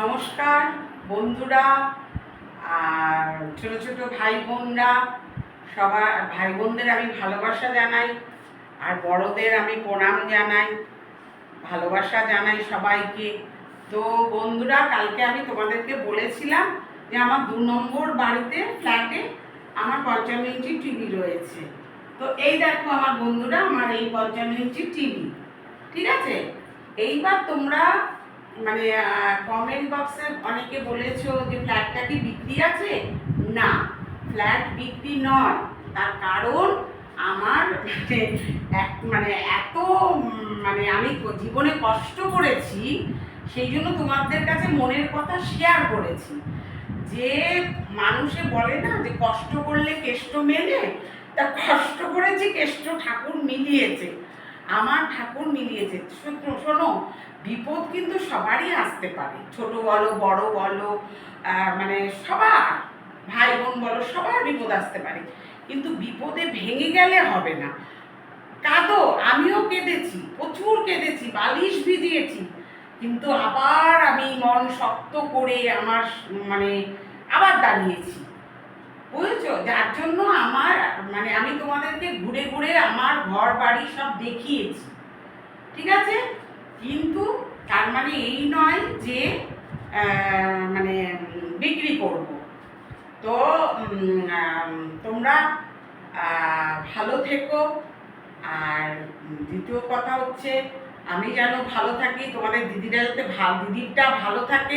নমস্কার, বন্ধুরা আর ছোটো ছোটো ভাই বোনরা সবার ভাই বোনদের আমি ভালোবাসা জানাই আর বড়দের আমি প্রণাম জানাই, ভালোবাসা জানাই সবাইকে। তো বন্ধুরা, কালকে আমি তোমাদেরকে বলেছিলাম যে আমার দু নম্বর বাড়িতে ফ্ল্যাটে আমার পঞ্চান্ন ইঞ্চি টিভি রয়েছে। তো এই দেখো আমার বন্ধুরা, আমার এই পঞ্চান্ন ইঞ্চি টিভি। ঠিক আছে? এইবার তোমরা মানে কমেন্ট বক্সে অনেকে বলেছ যে ফ্ল্যাটটা কি বিক্রি আছে? না ফ্ল্যাট বিক্রি নয়। তার কারণ আমার মানে এত মানে আমি জীবনে কষ্ট করেছি, সেই জন্য তোমাদের কাছে মনের কথা শেয়ার করেছি। যে মানুষে বলে না যে কষ্ট করলে কেষ্ট মেলে, তা কষ্ট করেছি কেষ্ট ঠাকুর মিলিয়েছে। আমার ঠাকুর মিলিয়েছে। শোনো- শোনো, বিপদ কিন্তু সবারই আসতে পারে। ছোট বলো, বড় বলো মানে সবার, ভাই বোন বলো, সবার বিপদ আসতে পারে। কিন্তু বিপদে ভেঙে গেলে হবে না। কাঁদো, আমিও কেঁদেছি, প্রচুর কেঁদেছি, বালিশ ভিজিয়েছি। কিন্তু আবার আমি মন শক্ত করে আমার মানে আবার দাঁড়িয়েছি। যার জন্য আমার মানে আমি তোমাদেরকে ঘুরে ঘুরে আমার ঘর বাড়ি সব দেখিয়েছি। ঠিক আছে? কিন্তু তার মানে এই নয় যে মানে বিক্রি করব। তো তোমরা ভালো থেকো। আর দ্বিতীয় কথা হচ্ছে, আমি যেন ভালো থাকি, তোমাদের দিদিরা যাতে ভালো দিদিরটা ভালো থাকে।